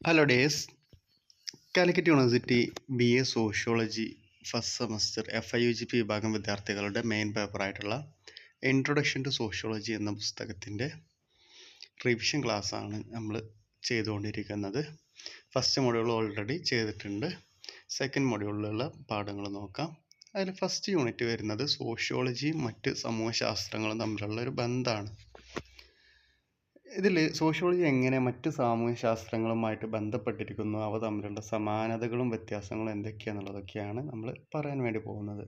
Hello dears Calicut university B A sociology first semester F I U G P വിഭാഗം വിദ്യാർത്ഥികളുടെ main പേപ്പറായിട്ടുള്ള introduction to sociology എന്ന പുസ്തകത്തിന്റെ revision ക്ലാസ്സാണ് നമ്മൾ ചെയ്തുകൊണ്ടിരിക്കുന്നത്. ഫസ്റ്റ് മൊഡ്യൂൾ ഓൾറെഡി ചെയ്തിട്ടുണ്ട്. സെക്കൻഡ് മൊഡ്യൂളിലുള്ള പാഠങ്ങൾ നോക്കാം. അതിൽ ഫസ്റ്റ് യൂണിറ്റ് വരുന്നത് സോഷ്യോളജിയും മറ്റ് സമൂഹശാസ്ത്രങ്ങളും തമ്മിലുള്ള ഒരു ബന്ധമാണ്. ഇതിൽ സോഷ്യോളജി എങ്ങനെ മറ്റ് സാമൂഹ്യ ശാസ്ത്രങ്ങളുമായിട്ട് ബന്ധപ്പെട്ടിരിക്കുന്നു അവ തമ്മിലുള്ള സമാനതകളും വ്യത്യാസങ്ങളും എന്തൊക്കെയാണെന്നുള്ളതൊക്കെയാണ് നമ്മൾ പറയാൻ വേണ്ടി പോകുന്നത്.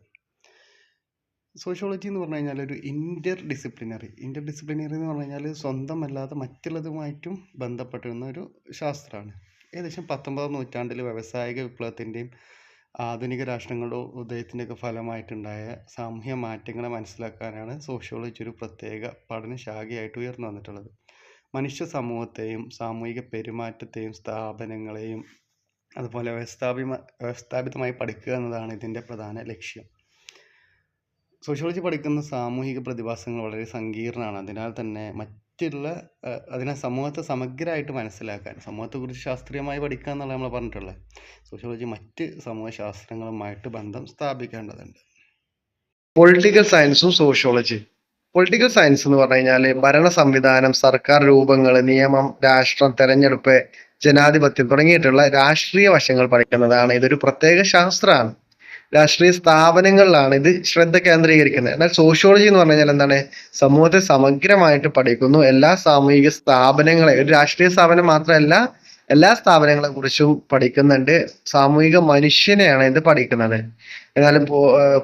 സോഷ്യോളജി എന്ന് പറഞ്ഞു കഴിഞ്ഞാൽ ഒരു ഇന്റർ ഡിസിപ്ലിനറി ഇന്റർ ഡിസിപ്ലിനറി എന്ന് പറഞ്ഞു കഴിഞ്ഞാൽ സ്വന്തമല്ലാതെ മറ്റുള്ളതുമായിട്ടും ബന്ധപ്പെട്ടിരുന്ന ഒരു ശാസ്ത്രമാണ്. ഏകദേശം പത്തൊമ്പതാം നൂറ്റാണ്ടിൽ വ്യവസായിക വിപ്ലവത്തിന്റെയും ആധുനിക രാഷ്ട്രങ്ങളുടെ ഉദയത്തിന്റെയൊക്കെ ഫലമായിട്ടുണ്ടായ സാമൂഹ്യ മാറ്റങ്ങളെ മനസ്സിലാക്കാനാണ് സോഷ്യോളജി ഒരു പ്രത്യേക പഠനശാഖയായിട്ട് ഉയർന്നു വന്നിട്ടുള്ളത്. മനുഷ്യ സമൂഹത്തെയും സാമൂഹിക പെരുമാറ്റത്തെയും സ്ഥാപനങ്ങളെയും അതുപോലെ വ്യവസ്ഥാപിത വ്യവസ്ഥാപിതമായി പഠിക്കുക എന്നതാണ് ഇതിന്റെ പ്രധാന ലക്ഷ്യം. സോഷ്യോളജി പഠിക്കുന്ന സാമൂഹിക പ്രതിഭാസങ്ങൾ വളരെ സങ്കീർണമാണ്. അതിനാൽ തന്നെ മറ്റുള്ള അതിനെ സമൂഹത്തെ സമഗ്രമായിട്ട് മനസ്സിലാക്കാൻ സമൂഹത്തെക്കുറിച്ച് ശാസ്ത്രീയമായി പഠിക്കുക എന്നുള്ള നമ്മൾ പറഞ്ഞിട്ടുള്ളത്. സോഷ്യോളജി മറ്റ് സമൂഹ ശാസ്ത്രങ്ങളുമായിട്ട് ബന്ധം സ്ഥാപിക്കേണ്ടതുണ്ട്. പൊളിറ്റിക്കൽ സയൻസും സോഷ്യോളജി. പൊളിറ്റിക്കൽ സയൻസ് എന്ന് പറഞ്ഞു കഴിഞ്ഞാൽ ഭരണ സംവിധാനം സർക്കാർ രൂപങ്ങൾ നിയമം രാഷ്ട്രം തെരഞ്ഞെടുപ്പ് ജനാധിപത്യം തുടങ്ങിയിട്ടുള്ള രാഷ്ട്രീയ വശങ്ങൾ പഠിക്കുന്നതാണ്. ഇതൊരു പ്രത്യേക ശാസ്ത്രമാണ്. രാഷ്ട്രീയ സ്ഥാപനങ്ങളിലാണ് ഇത് ശ്രദ്ധ കേന്ദ്രീകരിക്കുന്നത്. എന്നാൽ സോഷ്യോളജി എന്ന് പറഞ്ഞു കഴിഞ്ഞാൽ എന്താണ്? സമൂഹത്തെ സമഗ്രമായിട്ട് പഠിക്കുന്നു. എല്ലാ സാമൂഹിക സ്ഥാപനങ്ങളെ ഒരു രാഷ്ട്രീയ സ്ഥാപനം മാത്രമല്ല എല്ലാ സ്ഥാപനങ്ങളെ കുറിച്ചും പഠിക്കുന്നുണ്ട്. സാമൂഹിക മനുഷ്യനെയാണ് ഇത് പഠിക്കുന്നത്. എന്നാലും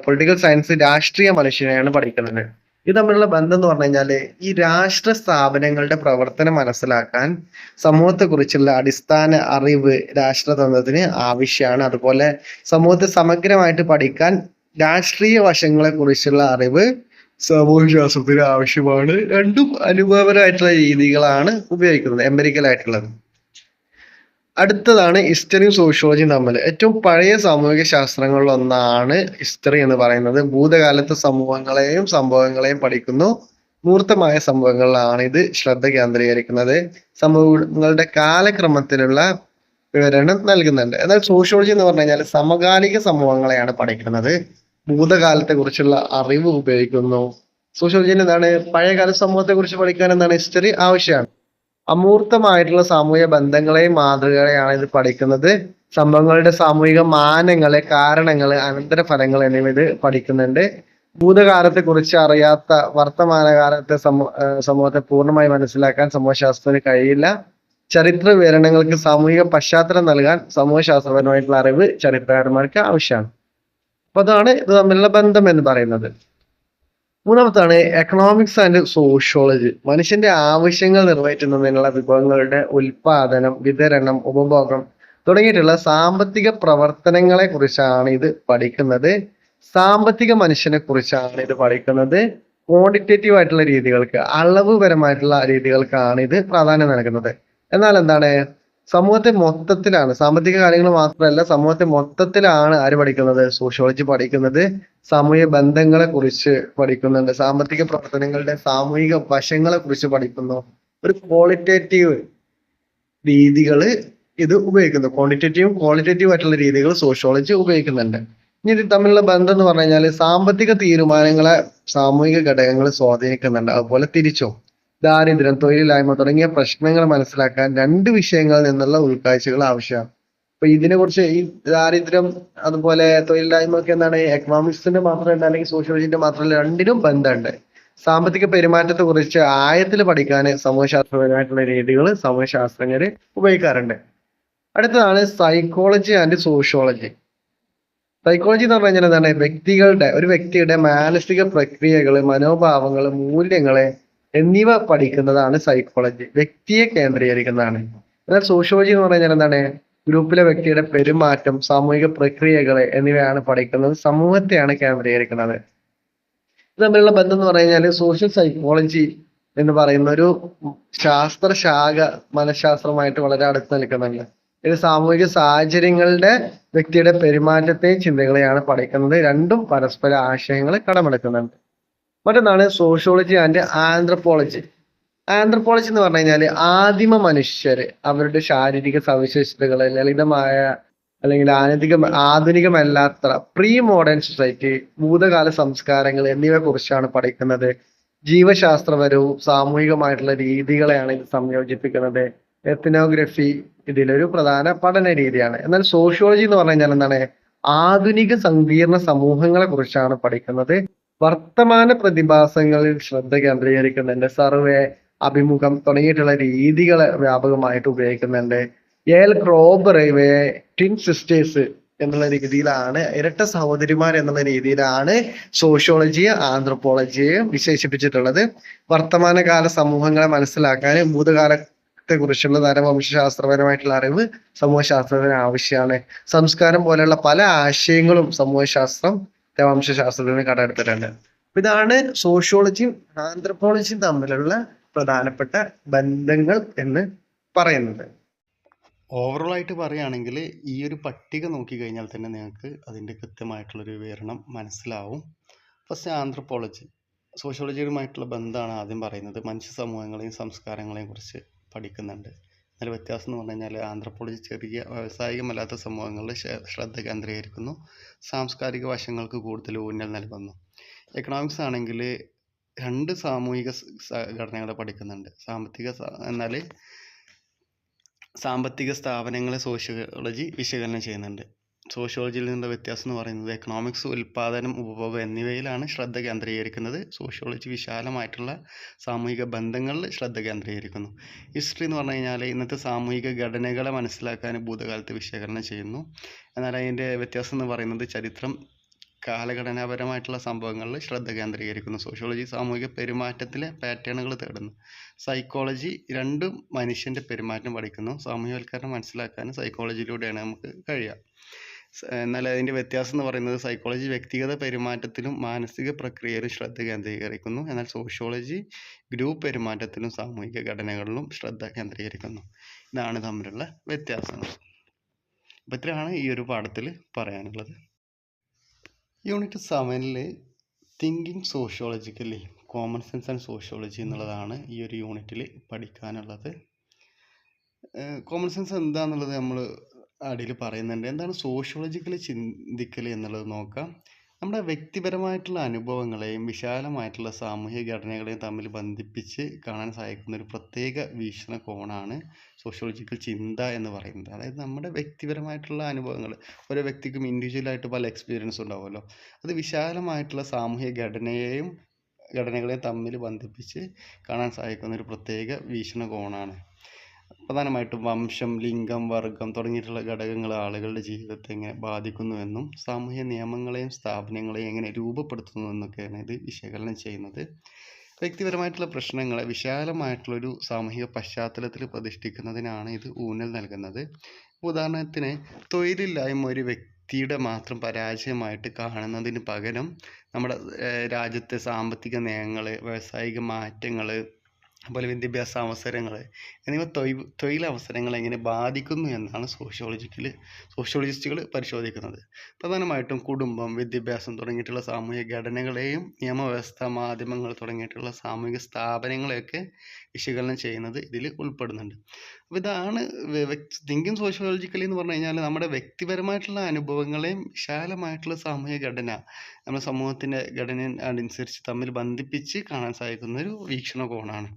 പൊളിറ്റിക്കൽ സയൻസ് രാഷ്ട്രീയ മനുഷ്യനെയാണ് പഠിക്കുന്നത്. ഇത് തമ്മിലുള്ള ബന്ധം എന്ന് പറഞ്ഞു കഴിഞ്ഞാൽ ഈ രാഷ്ട്ര സ്ഥാപനങ്ങളുടെ പ്രവർത്തനം മനസ്സിലാക്കാൻ സമൂഹത്തെക്കുറിച്ചുള്ള അടിസ്ഥാന അറിവ് രാഷ്ട്രതന്ത്രത്തിന് ആവശ്യമാണ്. അതുപോലെ സമൂഹത്തെ സമഗ്രമായിട്ട് പഠിക്കാൻ രാഷ്ട്രീയ വശങ്ങളെ കുറിച്ചുള്ള അറിവ് സാമൂഹ്യശാസ്ത്രത്തിന് ആവശ്യമാണ്. രണ്ടും അനുഭവപരമായിട്ടുള്ള രീതികളാണ് ഉപയോഗിക്കുന്നത് എംപരിക്കൽ ആയിട്ടുള്ളത്. അടുത്തതാണ് ഹിസ്റ്ററിയും സോഷ്യോളജിയും തമ്മിൽ. ഏറ്റവും പഴയ സാമൂഹിക ശാസ്ത്രങ്ങളിൽ ഒന്നാണ് ഹിസ്റ്ററി എന്ന് പറയുന്നത്. ഭൂതകാലത്തെ സമൂഹങ്ങളെയും സംഭവങ്ങളെയും പഠിക്കുന്നു. മൂർത്തമായ സംഭവങ്ങളിലാണ് ഇത് ശ്രദ്ധ കേന്ദ്രീകരിക്കുന്നത്. സംഭവങ്ങളുടെ കാലക്രമത്തിലുള്ള വിവരണം നൽകുന്നുണ്ട്. എന്നാൽ സോഷ്യോളജി എന്ന് പറഞ്ഞു കഴിഞ്ഞാൽ സമകാലിക സംഭവങ്ങളെയാണ് പഠിക്കുന്നത്. ഭൂതകാലത്തെ കുറിച്ചുള്ള അറിവ് ഉപയോഗിക്കുന്നു. സോഷ്യോളജിയിൽ എന്താണ്? പഴയകാല സമൂഹത്തെ കുറിച്ച് പഠിക്കാൻ എന്താണ്? ഹിസ്റ്ററി ആവശ്യമാണ്. അമൂർത്തമായിട്ടുള്ള സാമൂഹിക ബന്ധങ്ങളെയും മാതൃകകളെയാണ് ഇത് പഠിക്കുന്നത്. സംഭവങ്ങളുടെ സാമൂഹിക മാനങ്ങളെ കാരണങ്ങൾ അനന്തരഫലങ്ങൾ എന്നിവ ഇത് പഠിക്കുന്നുണ്ട്. ഭൂതകാലത്തെ കുറിച്ച് അറിയാത്ത വർത്തമാനകാലത്തെ സമൂ സമൂഹത്തെ പൂർണമായി മനസ്സിലാക്കാൻ സമൂഹശാസ്ത്രത്തിന് കഴിയില്ല. ചരിത്ര വിവരണങ്ങൾക്ക് സാമൂഹിക പശ്ചാത്തലം നൽകാൻ സമൂഹശാസ്ത്രപരമായിട്ടുള്ള അറിവ് ചരിത്രകാരന്മാർക്ക് ആവശ്യമാണ്. അപ്പൊ അതാണ് ഇത് തമ്മിലുള്ള ബന്ധം എന്ന് പറയുന്നത്. മൂന്നാമത്താണ് എക്കണോമിക്സ് ആൻഡ് സോഷ്യോളജി മനുഷ്യന്റെ ആവശ്യങ്ങൾ നിറവേറ്റുന്നതിനുള്ള വിഭവങ്ങളുടെ ഉൽപാദനം വിതരണം ഉപഭോഗം തുടങ്ങിയിട്ടുള്ള സാമ്പത്തിക പ്രവർത്തനങ്ങളെ കുറിച്ചാണ് ഇത് പഠിക്കുന്നത്. സാമ്പത്തിക മനുഷ്യനെ കുറിച്ചാണ് ഇത് പഠിക്കുന്നത്. ക്വാണ്ടിറ്റേറ്റീവ് ആയിട്ടുള്ള രീതികൾക്ക് അളവുപരമായിട്ടുള്ള രീതികൾക്കാണ് ഇത് പ്രാധാന്യം നൽകുന്നത്. എന്നാൽ എന്താണ്? സമൂഹത്തെ മൊത്തത്തിലാണ് സാമ്പത്തിക കാര്യങ്ങൾ മാത്രമല്ല സമൂഹത്തെ മൊത്തത്തിലാണ് ആര് പഠിക്കുന്നത്? സോഷ്യോളജി പഠിക്കുന്നത് സാമൂഹിക ബന്ധങ്ങളെ കുറിച്ച് പഠിക്കുന്നുണ്ട് സാമ്പത്തിക പ്രവർത്തനങ്ങളുടെ സാമൂഹിക വശങ്ങളെ കുറിച്ച് പഠിക്കുന്നു. ഒരു ക്വാളിറ്റേറ്റീവ് രീതികൾ ഇത് ഉപയോഗിക്കുന്നു. ക്വാണ്ടിറ്റേറ്റീവും ക്വാളിറ്റേറ്റീവ് ആയിട്ടുള്ള രീതികൾ സോഷ്യോളജി ഉപയോഗിക്കുന്നുണ്ട്. ഇനി ഇത് തമ്മിലുള്ള ബന്ധം എന്ന് പറഞ്ഞു കഴിഞ്ഞാൽ സാമ്പത്തിക തീരുമാനങ്ങളെ സാമൂഹിക ഘടകങ്ങൾ സ്വാധീനിക്കുന്നുണ്ട്. അതുപോലെ തിരിച്ചും. ദാരിദ്ര്യം തൊഴിലില്ലായ്മ തുടങ്ങിയ പ്രശ്നങ്ങൾ മനസ്സിലാക്കാൻ രണ്ട് വിഷയങ്ങളിൽ നിന്നുള്ള ഉൾക്കാഴ്ചകൾ ആവശ്യമാണ്. അപ്പൊ ഇതിനെ കുറിച്ച് ഈ ദാരിദ്ര്യം അതുപോലെ തൊഴിലില്ലായ്മ ഒക്കെ എന്താണ് എക്കണോമിക്സിന്റെ മാത്രമല്ല അല്ലെങ്കിൽ സോഷ്യോളജിന്റെ മാത്രമല്ല രണ്ടിനും ബന്ധമുണ്ട്. സാമ്പത്തിക പെരുമാറ്റത്തെ കുറിച്ച് ആയത്തിൽ പഠിക്കാൻ സമൂഹശാസ്ത്രപരമായിട്ടുള്ള രീതികൾ സമൂഹശാസ്ത്രജ്ഞര് ഉപയോഗിക്കാറുണ്ട്. അടുത്തതാണ് സൈക്കോളജി ആൻഡ് സോഷ്യോളജി സൈക്കോളജി എന്ന് പറഞ്ഞാൽ എന്താണ് വ്യക്തികളുടെ ഒരു വ്യക്തിയുടെ മാനസിക പ്രക്രിയകൾ മനോഭാവങ്ങൾ മൂല്യങ്ങൾ എന്നിവ പഠിക്കുന്നതാണ് സൈക്കോളജി വ്യക്തിയെ കേന്ദ്രീകരിക്കുന്നതാണ്. എന്നാൽ സോഷ്യോളജി എന്ന് പറഞ്ഞാൽ എന്താണ്? ഗ്രൂപ്പിലെ വ്യക്തിയുടെ പെരുമാറ്റം സാമൂഹിക പ്രക്രിയകൾ എന്നിവയാണ് പഠിക്കുന്നത്. സമൂഹത്തെയാണ് കേന്ദ്രീകരിക്കുന്നത്. ഇത് തമ്മിലുള്ള ബന്ധം എന്ന് പറഞ്ഞു കഴിഞ്ഞാൽ സോഷ്യൽ സൈക്കോളജി എന്ന് പറയുന്ന ഒരു ശാസ്ത്രശാഖ മനഃശാസ്ത്രമായിട്ട് വളരെ അടുത്ത് നിൽക്കുന്നുണ്ട്. ഇത് സാമൂഹിക സാഹചര്യങ്ങളുടെ വ്യക്തിയുടെ പെരുമാറ്റത്തെയും ചിന്തകളെയാണ് പഠിക്കുന്നത്. രണ്ടും പരസ്പര ആശയങ്ങൾ കടമെടുക്കുന്നുണ്ട്. മറ്റൊന്നാണ് സോഷ്യോളജി ആൻഡ് ആന്ത്രപ്പോളജി ആന്ത്രപ്പോളജി എന്ന് പറഞ്ഞു കഴിഞ്ഞാൽ ആദിമ മനുഷ്യർ അവരുടെ ശാരീരിക സവിശേഷതകൾ ലളിതമായ അല്ലെങ്കിൽ ആനന്ദിക ആധുനികമല്ലാത്ത പ്രീ മോഡേൺ സൊസൈറ്റി ഭൂതകാല സംസ്കാരങ്ങൾ എന്നിവയെ കുറിച്ചാണ് പഠിക്കുന്നത്. ജീവശാസ്ത്രപരവും സാമൂഹികമായിട്ടുള്ള രീതികളെയാണ് ഇത് സംയോജിപ്പിക്കുന്നത്. എത്നോഗ്രഫി ഇതിലൊരു പ്രധാന പഠന രീതിയാണ്. എന്നാൽ സോഷ്യോളജി എന്ന് പറഞ്ഞു കഴിഞ്ഞാൽ എന്താണ്? ആധുനിക സങ്കീർണ സമൂഹങ്ങളെ കുറിച്ചാണ് പഠിക്കുന്നത്. വർത്തമാന പ്രതിഭാസങ്ങളിൽ ശ്രദ്ധ കേന്ദ്രീകരിക്കുന്നുണ്ട് സർവേ അഭിമുഖം തുടങ്ങിയിട്ടുള്ള രീതികളെ വ്യാപകമായിട്ട് ഉപയോഗിക്കുന്നുണ്ട് എൽ ക്രോബർ ഇവയെ ട്വിൻ സിസ്റ്റേഴ്സ് എന്നുള്ള രീതിയിലാണ് ഇരട്ട സഹോദരിമാർ എന്നുള്ള രീതിയിലാണ് സോഷ്യോളജിയെ ആന്ത്രപ്പോളജിയെ വിശേഷിപ്പിച്ചിട്ടുള്ളത്. വർത്തമാനകാല സമൂഹങ്ങളെ മനസ്സിലാക്കാൻ ഭൂതകാലത്തെ കുറിച്ചുള്ള നരവംശാസ്ത്രപരമായിട്ടുള്ള അറിവ് സമൂഹശാസ്ത്രത്തിന് ആവശ്യമാണ്. സംസ്കാരം പോലെയുള്ള പല ആശയങ്ങളും സമൂഹശാസ്ത്രം വംശാസ്ത്രത്തിന് കടമെടുത്തിട്ടുണ്ട് അപ്പൊ ഇതാണ് സോഷ്യോളജിയും ആന്ത്രപ്പോളജിയും തമ്മിലുള്ള പ്രധാനപ്പെട്ട ബന്ധങ്ങൾ എന്ന് പറയുന്നത്. ഓവറോൾ ആയിട്ട് പറയുകയാണെങ്കിൽ ഈ ഒരു പട്ടിക നോക്കി കഴിഞ്ഞാൽ തന്നെ നിങ്ങൾക്ക് അതിന്റെ കൃത്യമായിട്ടുള്ളൊരു വിവരണം മനസ്സിലാവും. ഫസ്റ്റ് ആന്ത്രപ്പോളജി സോഷ്യോളജിയുമായിട്ടുള്ള ബന്ധമാണ് ആദ്യം പറയുന്നത്. മനുഷ്യ സമൂഹങ്ങളെയും സംസ്കാരങ്ങളെയും കുറിച്ച് പഠിക്കുന്നുണ്ട്. എന്നാൽ വ്യത്യാസം എന്ന് പറഞ്ഞു കഴിഞ്ഞാൽ ആന്ത്രപ്പോളജി ചെറിയ വ്യാവസായികമല്ലാത്ത സമൂഹങ്ങളിൽ ശ്രദ്ധ കേന്ദ്രീകരിക്കുന്നു. സാംസ്കാരിക വശങ്ങൾക്ക് കൂടുതൽ ഊന്നൽ നൽകുന്നു. എക്കണോമിക്സ് ആണെങ്കിൽ രണ്ട് സാമൂഹിക ഘടനകളെ പഠിക്കുന്നുണ്ട്. സാമ്പത്തിക എന്നാൽ സാമ്പത്തിക സ്ഥാപനങ്ങളെ സോഷ്യോളജി വിശകലനം ചെയ്യുന്നുണ്ട്. സോഷ്യോളജിയിൽ നിന്നുള്ള വ്യത്യാസം എന്ന് പറയുന്നത് എക്കണോമിക്സ് ഉൽപാദനം ഉപഭോഗം എന്നിവയിലാണ് ശ്രദ്ധ കേന്ദ്രീകരിക്കുന്നത്. സോഷ്യോളജി വിശാലമായിട്ടുള്ള സാമൂഹിക ബന്ധങ്ങളിൽ ശ്രദ്ധ കേന്ദ്രീകരിക്കുന്നു. ഹിസ്റ്ററി എന്ന് പറഞ്ഞു കഴിഞ്ഞാൽ ഇന്നത്തെ സാമൂഹിക ഘടനകളെ മനസ്സിലാക്കാൻ ഭൂതകാലത്ത് വിശകലനം ചെയ്യുന്നു. എന്നാൽ അതിന്റെ വ്യത്യാസം എന്ന് പറയുന്നത് ചരിത്രം കാലഘടനാപരമായിട്ടുള്ള സംഭവങ്ങളിൽ ശ്രദ്ധ കേന്ദ്രീകരിക്കുന്നു. സോഷ്യോളജി സാമൂഹിക പെരുമാറ്റത്തിലെ പാറ്റേണുകൾ തേടുന്നു. സൈക്കോളജി രണ്ടും മനുഷ്യന്റെ പെരുമാറ്റം പഠിക്കുന്നു. സാമൂഹ്യവൽക്കരണം മനസ്സിലാക്കാൻ സൈക്കോളജിയിലൂടെയാണ് നമുക്ക് കഴിയുക. എന്നാൽ അതിന്റെ വ്യത്യാസം എന്ന് പറയുന്നത് സൈക്കോളജി വ്യക്തിഗത പെരുമാറ്റത്തിലും മാനസിക പ്രക്രിയയിലും ശ്രദ്ധ കേന്ദ്രീകരിക്കുന്നു. എന്നാൽ സോഷ്യോളജി ഗ്രൂപ്പ് പെരുമാറ്റത്തിലും സാമൂഹിക ഘടനകളിലും ശ്രദ്ധ കേന്ദ്രീകരിക്കുന്നു. ഇതാണ് തമ്മിലുള്ള വ്യത്യാസങ്ങൾ. അപ്പോൾ ഇത്രയാണ് ഈ ഒരു പാഠത്തിൽ പറയാനുള്ളത്. യൂണിറ്റ് സെവനിൽ thinking sociologically common sense and sociology എന്നുള്ളതാണ് ഈ ഒരു യൂണിറ്റിൽ പഠിക്കാനുള്ളത്. കോമൺ സെൻസ് എന്താണെന്നുള്ളത് നമ്മൾ അടിയിൽ പറയുന്നുണ്ട്. എന്താണ് സോഷ്യോളജിക്കലി ചിന്തിക്കൽ എന്നുള്ളത് നോക്കാം. നമ്മുടെ വ്യക്തിപരമായിട്ടുള്ള അനുഭവങ്ങളെയും വിശാലമായിട്ടുള്ള സാമൂഹിക ഘടനകളെയും തമ്മിൽ ബന്ധിപ്പിച്ച് കാണാൻ സഹായിക്കുന്ന ഒരു പ്രത്യേക വീക്ഷണകോണാണ് സോഷ്യോളജിക്കൽ ചിന്ത എന്ന് പറയുന്നത്. അതായത് നമ്മുടെ വ്യക്തിപരമായിട്ടുള്ള അനുഭവങ്ങൾ ഓരോ വ്യക്തിക്കും ഇൻഡിവിജ്വലായിട്ട് പല എക്സ്പീരിയൻസ് ഉണ്ടാവുമല്ലോ. അത് വിശാലമായിട്ടുള്ള സാമൂഹിക ഘടനയെയും ഘടനകളെയും തമ്മിൽ ബന്ധിപ്പിച്ച് കാണാൻ സഹായിക്കുന്ന ഒരു പ്രത്യേക വീക്ഷണകോണാണ് പ്രധാനമായിട്ടും വംശം ലിംഗം വർഗം തുടങ്ങിയിട്ടുള്ള ഘടകങ്ങൾ ആളുകളുടെ ജീവിതത്തെ എങ്ങനെ ബാധിക്കുന്നുവെന്നും സാമൂഹ്യ നിയമങ്ങളെയും സ്ഥാപനങ്ങളെയും എങ്ങനെ രൂപപ്പെടുത്തുന്നു എന്നൊക്കെയാണ് ഇത് വിശകലനം ചെയ്യുന്നത്. വ്യക്തിപരമായിട്ടുള്ള പ്രശ്നങ്ങളെ വിശാലമായിട്ടുള്ളൊരു സാമൂഹിക പശ്ചാത്തലത്തിൽ പ്രതിഷ്ഠിക്കുന്നതിനാണ് ഇത് ഊന്നൽ നൽകുന്നത്. ഉദാഹരണത്തിന് തൊഴിലില്ലായ്മ ഒരു വ്യക്തിയുടെ മാത്രം പരാജയമായിട്ട് കാണുന്നതിന് പകരം നമ്മുടെ രാജ്യത്തെ സാമ്പത്തിക നയങ്ങൾ വ്യാവസായിക മാറ്റങ്ങൾ അതുപോലെ വിദ്യാഭ്യാസ അവസരങ്ങൾ എന്നിവ തൊഴിൽ തൊഴിലവസരങ്ങൾ എങ്ങനെ ബാധിക്കുന്നു എന്നാണ് സോഷ്യോളജിക്കൽ സോഷ്യോളജിസ്റ്റുകൾ പരിശോധിക്കുന്നത്. പ്രധാനമായിട്ടും കുടുംബം വിദ്യാഭ്യാസം തുടങ്ങിയിട്ടുള്ള സാമൂഹിക ഘടനകളെയും നിയമവ്യവസ്ഥ മാധ്യമങ്ങൾ തുടങ്ങിയിട്ടുള്ള സാമൂഹിക സ്ഥാപനങ്ങളെയൊക്കെ വിശകലനം ചെയ്യുന്നത് ഇതിൽ ഉൾപ്പെടുന്നുണ്ട്. അപ്പോൾ ഇതാണ് തിങ്കിങ് സോഷ്യോളജിക്കലി എന്ന് പറഞ്ഞു കഴിഞ്ഞാൽ നമ്മുടെ വ്യക്തിപരമായിട്ടുള്ള അനുഭവങ്ങളെയും വിശാലമായിട്ടുള്ള സാമൂഹിക ഘടന നമ്മുടെ സമൂഹത്തിന്റെ ഘടന അനുസരിച്ച് തമ്മിൽ ബന്ധിപ്പിച്ച് കാണാൻ സാധിക്കുന്ന ഒരു വീക്ഷണകോണാണ്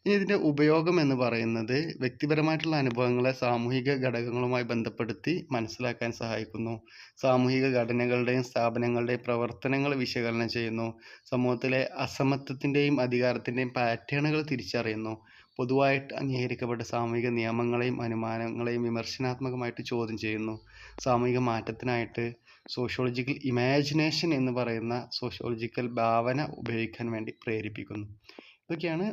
ഇനി ഇതിന്റെ ഉപയോഗം എന്ന് പറയുന്നത് വ്യക്തിപരമായിട്ടുള്ള അനുഭവങ്ങളെ സാമൂഹിക ഘടകങ്ങളുമായി ബന്ധപ്പെടുത്തി മനസ്സിലാക്കാൻ സഹായിക്കുന്നു. സാമൂഹിക ഘടനകളുടെയും സ്ഥാപനങ്ങളുടെയും പ്രവർത്തനങ്ങൾ വിശകലനം ചെയ്യുന്നു. സമൂഹത്തിലെ അസമത്വത്തിന്റെയും അധികാരത്തിന്റെയും പാറ്റേണുകൾ തിരിച്ചറിയുന്നു. പൊതുവായിട്ട് അംഗീകരിക്കപ്പെട്ട സാമൂഹിക നിയമങ്ങളെയും അനുമാനങ്ങളെയും വിമർശനാത്മകമായിട്ട് ചോദ്യം ചെയ്യുന്നു. സാമൂഹിക മാറ്റത്തിനായിട്ട് സോഷ്യോളജിക്കൽ ഇമാജിനേഷൻ എന്ന് പറയുന്ന സോഷ്യോളജിക്കൽ ഭാവന ഉപയോഗിക്കാൻ വേണ്ടി പ്രേരിപ്പിക്കുന്നു. ഇതൊക്കെയാണ്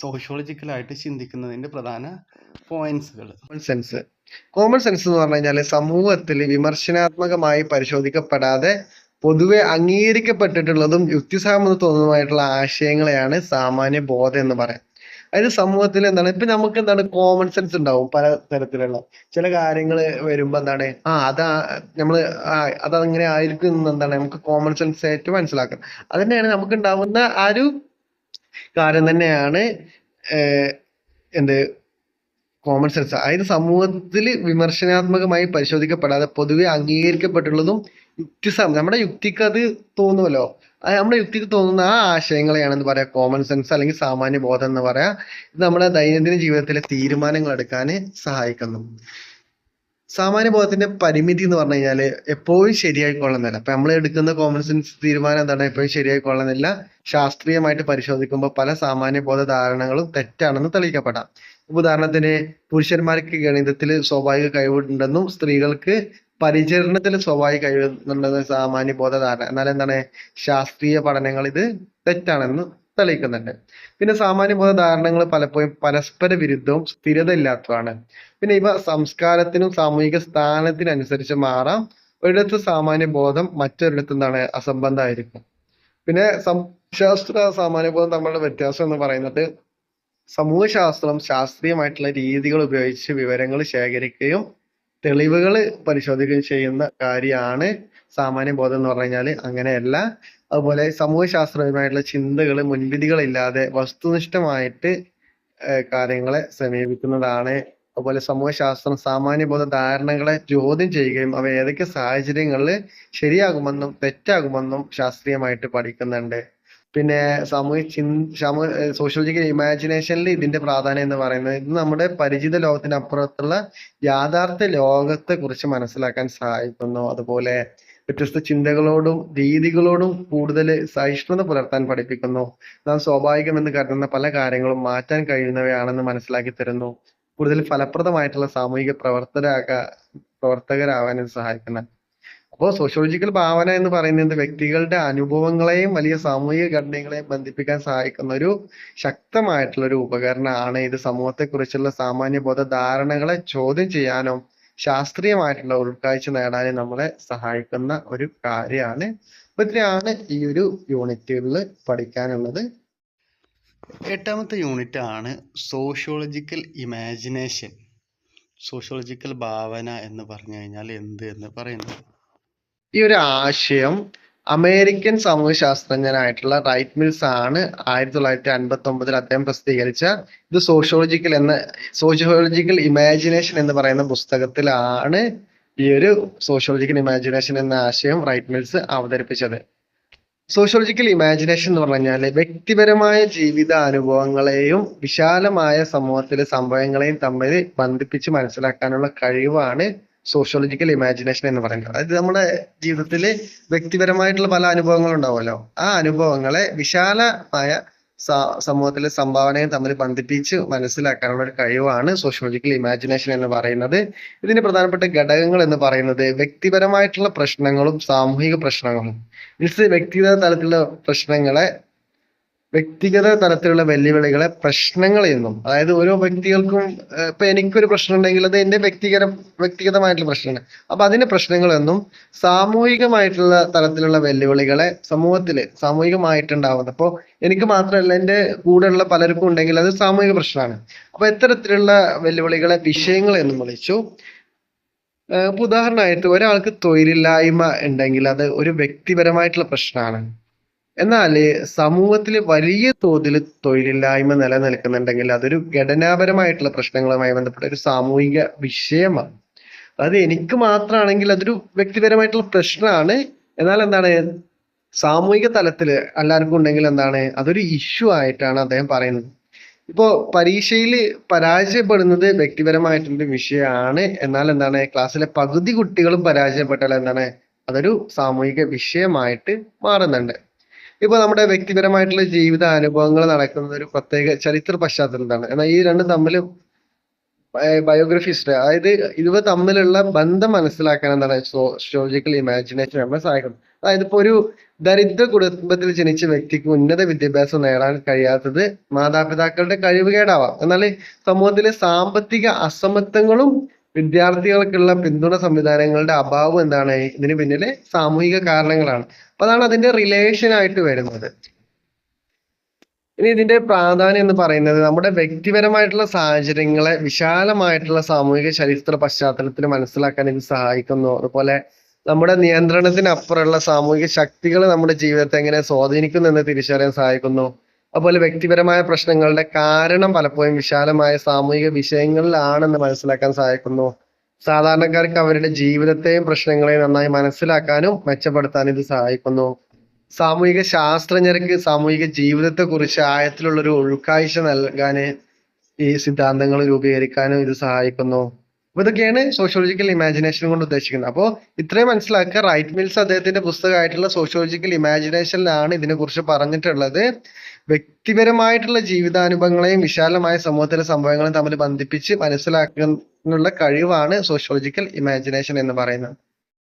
സോഷ്യോളജിക്കലായിട്ട് ചിന്തിക്കുന്നതിന്റെ പ്രധാന പോയിന്റ്സുകൾ കോമൺ സെൻസ് കോമൺ സെൻസ് എന്ന് പറഞ്ഞു കഴിഞ്ഞാൽ സമൂഹത്തിൽ വിമർശനാത്മകമായി പരിശോധിക്കപ്പെടാതെ പൊതുവെ അംഗീകരിക്കപ്പെട്ടിട്ടുള്ളതും യുക്തിസഹമെന്ന് തോന്നുന്നതുമായിട്ടുള്ള ആശയങ്ങളെയാണ് സാമാന്യ ബോധം എന്ന് പറയാം അതായത് സമൂഹത്തിൽ എന്താണ് ഇപ്പൊ നമുക്ക് എന്താണ് കോമൺ സെൻസ് ഉണ്ടാവും പല തരത്തിലുള്ള. ചില കാര്യങ്ങൾ വരുമ്പോ എന്താണ് ആ അതാ നമ്മൾ ആ അതങ്ങനെ ആയിരിക്കും എന്ന് എന്താണ് നമുക്ക് കോമൺ സെൻസ് ആയിട്ട് മനസ്സിലാക്കാം. അത് തന്നെയാണ് നമുക്ക് ഉണ്ടാവുന്ന ആ ഒരു കാര്യം തന്നെയാണ് എന്ത് കോമൺ സെൻസ് അതായത് സമൂഹത്തിൽ വിമർശനാത്മകമായി പരിശോധിക്കപ്പെടാതെ പൊതുവെ അംഗീകരിക്കപ്പെട്ടുള്ളതും യുക്തിസം നമ്മുടെ യുക്തിക്ക് അത് തോന്നുമല്ലോ നമ്മുടെ യുക്തിക്ക് തോന്നുന്ന ആ ആശയങ്ങളെയാണ് എന്ന് പറയാ. കോമൺ സെൻസ് അല്ലെങ്കിൽ സാമാന്യ ബോധം എന്ന് പറയാ. ഇത് നമ്മുടെ ദൈനംദിന ജീവിതത്തിലെ തീരുമാനങ്ങൾ എടുക്കാൻ സഹായിക്കുന്നു. സാമാന്യ ബോധത്തിന്റെ പരിമിതി എന്ന് പറഞ്ഞു കഴിഞ്ഞാൽ എപ്പോഴും ശരിയായിക്കൊള്ളുന്നില്ല. അപ്പൊ നമ്മൾ എടുക്കുന്ന കോമൺ സെൻസ് തീരുമാനം എന്താണ്? എപ്പോഴും ശരിയായിക്കൊള്ളുന്നില്ല. ശാസ്ത്രീയമായിട്ട് പരിശോധിക്കുമ്പോൾ പല സാമാന്യ ബോധ ധാരണകളും തെറ്റാണെന്ന് തെളിയിക്കപ്പെടാം. ഉദാഹരണത്തിന് പുരുഷന്മാർക്ക് ഗണിതത്തിൽ സ്വാഭാവിക കഴിവുണ്ടെന്നും സ്ത്രീകൾക്ക് പരിചരണത്തിൽ സ്വാഭാവിക കഴിവുന്നുണ്ടെന്ന് സാമാന്യ ബോധധാരണ എന്നാൽ എന്താണ്? ശാസ്ത്രീയ പഠനങ്ങൾ ഇത് തെറ്റാണെന്ന് തെളിയിക്കുന്നുണ്ട്. പിന്നെ സാമാന്യ ബോധ ധാരണകൾ പലപ്പോഴും പരസ്പര വിരുദ്ധവും സ്ഥിരത ഇല്ലാത്തതാണ് പിന്നെ ഇവ സംസ്കാരത്തിനും സാമൂഹിക സ്ഥാനത്തിനനുസരിച്ച് മാറാം. ഒരിടത്ത് സാമാന്യ ബോധം മറ്റൊരിടത്ത് എന്താണ്? അസംബന്ധമായിരിക്കും. പിന്നെ ശാസ്ത്ര സാമാന്യ ബോധം തമ്മിലുള്ള വ്യത്യാസം എന്ന് പറയുന്നത് സമൂഹശാസ്ത്രം ശാസ്ത്രീയമായിട്ടുള്ള രീതികൾ ഉപയോഗിച്ച് വിവരങ്ങൾ ശേഖരിക്കുകയും തെളിവുകൾ പരിശോധിക്കുകയും ചെയ്യുന്ന കാര്യമാണ് സാമാന്യ ബോധം എന്ന് പറഞ്ഞു കഴിഞ്ഞാൽ അങ്ങനെയല്ല. അതുപോലെ സമൂഹശാസ്ത്രപരമായിട്ടുള്ള ചിന്തകൾ മുൻവിധികളില്ലാതെ വസ്തുനിഷ്ഠമായിട്ട് കാര്യങ്ങളെ സമീപിക്കുന്നതാണ്. അതുപോലെ സമൂഹശാസ്ത്രം സാമാന്യബോധ ധാരണകളെ ചോദ്യം ചെയ്യുകയും അവ ഏതൊക്കെ സാഹചര്യങ്ങളിൽ ശരിയാകുമെന്നും തെറ്റാകുമെന്നും ശാസ്ത്രീയമായിട്ട് പഠിക്കുന്നുണ്ട്. പിന്നെ സാമൂഹിക ചിന് സാമൂഹ്യ സോഷ്യോളജിക്കൽ ഇമാജിനേഷനിൽ ഇതിന്റെ പ്രാധാന്യം എന്ന് പറയുന്നത് ഇത് നമ്മുടെ പരിചിത ലോകത്തിന് അപ്പുറത്തുള്ള യാഥാർത്ഥ്യ ലോകത്തെ കുറിച്ച് മനസ്സിലാക്കാൻ സഹായിക്കുന്നു. അതുപോലെ വ്യത്യസ്ത ചിന്തകളോടും രീതികളോടും കൂടുതൽ സഹിഷ്ണുത പുലർത്താൻ പഠിപ്പിക്കുന്നു. നാം സ്വാഭാവികമെന്ന് കരുതുന്ന പല കാര്യങ്ങളും മാറ്റാൻ കഴിയുന്നവയാണെന്ന് മനസ്സിലാക്കി തരുന്നു. കൂടുതൽ ഫലപ്രദമായിട്ടുള്ള സാമൂഹിക പ്രവർത്തകരാകാ പ്രവർത്തകരാവാൻ ഇത് സഹായിക്കുന്ന അപ്പോൾ സോഷ്യോളജിക്കൽ ഭാവന എന്ന് പറയുന്നത് വ്യക്തികളുടെ അനുഭവങ്ങളെയും വലിയ സാമൂഹിക ഘടനകളെയും ബന്ധിപ്പിക്കാൻ സഹായിക്കുന്ന ഒരു ശക്തമായിട്ടുള്ള ഒരു ഉപകരണമാണ് ഇത്. സമൂഹത്തെക്കുറിച്ചുള്ള സാമാന്യ ബോധ ധാരണകളെ ചോദ്യം ചെയ്യാനും ശാസ്ത്രീയമായിട്ടുള്ള ഉൾക്കാഴ്ച നേടാനും നമ്മളെ സഹായിക്കുന്ന ഒരു കാര്യമാണ്. അപ്പൊ ഇത്രയാണ് ഈ ഒരു യൂണിറ്റുകളിൽ പഠിക്കാനുള്ളത്. എട്ടാമത്തെ യൂണിറ്റ് ആണ് സോഷ്യോളജിക്കൽ ഇമാജിനേഷൻ. സോഷ്യോളജിക്കൽ ഭാവന എന്ന് പറഞ്ഞു കഴിഞ്ഞാൽ എന്ത് എന്ന് പറയുന്നത്? ഈ ഒരു ആശയം അമേരിക്കൻ സമൂഹശാസ്ത്രജ്ഞനായിട്ടുള്ള റൈറ്റ് മിൽസ് ആണ് ആയിരത്തി തൊള്ളായിരത്തി അൻപത്തി ഒമ്പതിൽ അദ്ദേഹം പ്രസിദ്ധീകരിച്ച ഇത് സോഷ്യോളജിക്കൽ എന്ന സോഷ്യോളജിക്കൽ ഇമാജിനേഷൻ എന്ന് പറയുന്ന പുസ്തകത്തിലാണ് ഈ ഒരു സോഷ്യോളജിക്കൽ ഇമാജിനേഷൻ എന്ന ആശയം റൈറ്റ് മിൽസ് അവതരിപ്പിച്ചത്. സോഷ്യോളജിക്കൽ ഇമാജിനേഷൻ എന്ന് പറഞ്ഞാൽ വ്യക്തിപരമായ ജീവിത അനുഭവങ്ങളെയും വിശാലമായ സമൂഹത്തിലെ സംഭവങ്ങളെയും തമ്മിൽ ബന്ധിപ്പിച്ച് മനസ്സിലാക്കാനുള്ള കഴിവാണ് സോഷ്യോളജിക്കൽ ഇമാജിനേഷൻ എന്ന് പറയുന്നത്. അതായത് നമ്മുടെ ജീവിതത്തിൽ വ്യക്തിപരമായിട്ടുള്ള പല അനുഭവങ്ങൾ ഉണ്ടാവുമല്ലോ ആ അനുഭവങ്ങളെ വിശാലമായ സമൂഹത്തിലെ സംഭാവനയും തമ്മിൽ ബന്ധിപ്പിച്ച് മനസ്സിലാക്കാനുള്ള ഒരു കഴിവാണ് സോഷ്യോളജിക്കൽ ഇമാജിനേഷൻ എന്ന് പറയുന്നത്. ഇതിന്റെ പ്രധാനപ്പെട്ട ഘടകങ്ങൾ എന്ന് പറയുന്നത് വ്യക്തിപരമായിട്ടുള്ള പ്രശ്നങ്ങളും സാമൂഹിക പ്രശ്നങ്ങളും. മീൻസ് വ്യക്തിഗത തലത്തിലുള്ള പ്രശ്നങ്ങളെ വ്യക്തിഗത തലത്തിലുള്ള വെല്ലുവിളികളെ പ്രശ്നങ്ങൾ എന്നും അതായത് ഓരോ വ്യക്തികൾക്കും ഇപ്പൊ എനിക്കൊരു പ്രശ്നം ഉണ്ടെങ്കിൽ അത് എന്റെ വ്യക്തിഗത വ്യക്തിഗതമായിട്ടുള്ള പ്രശ്നമാണ്. അപ്പൊ അതിന്റെ പ്രശ്നങ്ങൾ എന്നും സാമൂഹികമായിട്ടുള്ള തലത്തിലുള്ള വെല്ലുവിളികളെ സമൂഹത്തിൽ സാമൂഹികമായിട്ടുണ്ടാവുന്നത്. അപ്പോൾ എനിക്ക് മാത്രമല്ല എന്റെ കൂടെയുള്ള പലർക്കും ഉണ്ടെങ്കിൽ അത് സാമൂഹിക പ്രശ്നമാണ്. അപ്പൊ ഇത്തരത്തിലുള്ള വെല്ലുവിളികളെ വിഷയങ്ങൾ എന്നും വിളിച്ചു. ഉദാഹരണമായിട്ട് ഒരാൾക്ക് തൊഴിലില്ലായ്മ ഉണ്ടെങ്കിൽ അത് ഒരു വ്യക്തിപരമായിട്ടുള്ള പ്രശ്നമാണ്. എന്നാൽ സമൂഹത്തിൽ വലിയ തോതിൽ തൊഴിലില്ലായ്മ നിലനിൽക്കുന്നുണ്ടെങ്കിൽ അതൊരു ഘടനാപരമായിട്ടുള്ള പ്രശ്നങ്ങളുമായി ബന്ധപ്പെട്ട ഒരു സാമൂഹിക വിഷയമാണ്. അത് എനിക്ക് മാത്രമാണെങ്കിൽ അതൊരു വ്യക്തിപരമായിട്ടുള്ള പ്രശ്നമാണ്. എന്നാൽ എന്താണ് സാമൂഹിക തലത്തിൽ എല്ലാവർക്കും ഉണ്ടെങ്കിൽ എന്താണ് അതൊരു ഇഷ്യൂ ആയിട്ടാണ് അദ്ദേഹം പറയുന്നത്. ഇപ്പോ പരീക്ഷയിൽ പരാജയപ്പെടുന്നത് വ്യക്തിപരമായിട്ടുള്ള വിഷയമാണ്. എന്നാൽ എന്താണ് ക്ലാസ്സിലെ പകുതി കുട്ടികളും പരാജയപ്പെട്ടാൽ എന്താണ് അതൊരു സാമൂഹിക വിഷയമായിട്ട് മാറുന്നുണ്ട്. ഇപ്പൊ നമ്മുടെ വ്യക്തിപരമായിട്ടുള്ള ജീവിത അനുഭവങ്ങൾ നടക്കുന്നത് ഒരു പ്രത്യേക ചരിത്ര പശ്ചാത്തലത്തിലാണ് എന്നാൽ ഈ രണ്ടും തമ്മിൽ ബയോഗ്രഫിസ്റ്റ് അതായത് ഇവ തമ്മിലുള്ള ബന്ധം മനസ്സിലാക്കാൻ എന്താണ് സോഷ്യോളജിക്കൽ ഇമാജിനേഷൻ നമ്മളെ സഹായിക്കുന്നത് അതായത് ഇപ്പൊ ഒരു ദരിദ്ര കുടുംബത്തിൽ ജനിച്ച വ്യക്തിക്ക് ഉന്നത വിദ്യാഭ്യാസം നേടാൻ കഴിയാത്തത് മാതാപിതാക്കളുടെ കഴിവുകേടാവാം എന്നാൽ സമൂഹത്തിലെ സാമ്പത്തിക അസമത്വങ്ങളും വിദ്യാർത്ഥികൾക്കുള്ള പിന്തുണ സംവിധാനങ്ങളുടെ അഭാവം എന്താണ്? ഇതിന് പിന്നിലെ സാമൂഹിക കാരണങ്ങളാണ്. അപ്പൊ അതാണ് അതിന്റെ റിലേഷൻ ആയിട്ട് വരുന്നത്. ഇനി ഇതിന്റെ പ്രാധാന്യം എന്ന് പറയുന്നത് നമ്മുടെ വ്യക്തിപരമായിട്ടുള്ള സാഹചര്യങ്ങളെ വിശാലമായിട്ടുള്ള സാമൂഹിക ചരിത്ര പശ്ചാത്തലത്തിൽ മനസ്സിലാക്കാൻ ഇത് സഹായിക്കുന്നു. അതുപോലെ നമ്മുടെ നിയന്ത്രണത്തിനപ്പുറമുള്ള സാമൂഹിക ശക്തികൾ നമ്മുടെ ജീവിതത്തെ എങ്ങനെ സ്വാധീനിക്കുന്നു എന്ന് തിരിച്ചറിയാൻ സഹായിക്കുന്നു. അതുപോലെ വ്യക്തിപരമായ പ്രശ്നങ്ങളുടെ കാരണം പലപ്പോഴും വിശാലമായ സാമൂഹിക വിഷയങ്ങളിലാണെന്ന് മനസ്സിലാക്കാൻ സഹായിക്കുന്നു. സാധാരണക്കാർക്ക് അവരുടെ ജീവിതത്തെയും പ്രശ്നങ്ങളെയും നന്നായി മനസ്സിലാക്കാനും മെച്ചപ്പെടുത്താനും ഇത് സഹായിക്കുന്നു. സാമൂഹിക ശാസ്ത്രജ്ഞർക്ക് സാമൂഹിക ജീവിതത്തെ കുറിച്ച് ആഴത്തിലുള്ള ഒരു ഉൾക്കാഴ്ച നൽകാൻ ഈ സിദ്ധാന്തങ്ങൾ രൂപീകരിക്കാനും ഇത് സഹായിക്കുന്നു. അപ്പൊ ഇതൊക്കെയാണ് സോഷ്യോളജിക്കൽ ഇമാജിനേഷൻ കൊണ്ട് ഉദ്ദേശിക്കുന്നത്. അപ്പോൾ ഇത്രയും മനസ്സിലാക്കുക. റൈറ്റ് മിൽസ് അദ്ദേഹത്തിന്റെ പുസ്തകമായിട്ടുള്ള സോഷ്യോളജിക്കൽ ഇമാജിനേഷനിലാണ് ഇതിനെ കുറിച്ച് പറഞ്ഞിട്ടുള്ളത്. വ്യക്തിപരമായിട്ടുള്ള ജീവിതാനുഭവങ്ങളെയും വിശാലമായ സമൂഹത്തിലെ സംഭവങ്ങളെയും തമ്മിൽ ബന്ധിപ്പിച്ച് മനസ്സിലാക്കാനുള്ള കഴിവാണ് സോഷ്യോളജിക്കൽ ഇമാജിനേഷൻ എന്ന് പറയുന്നത്.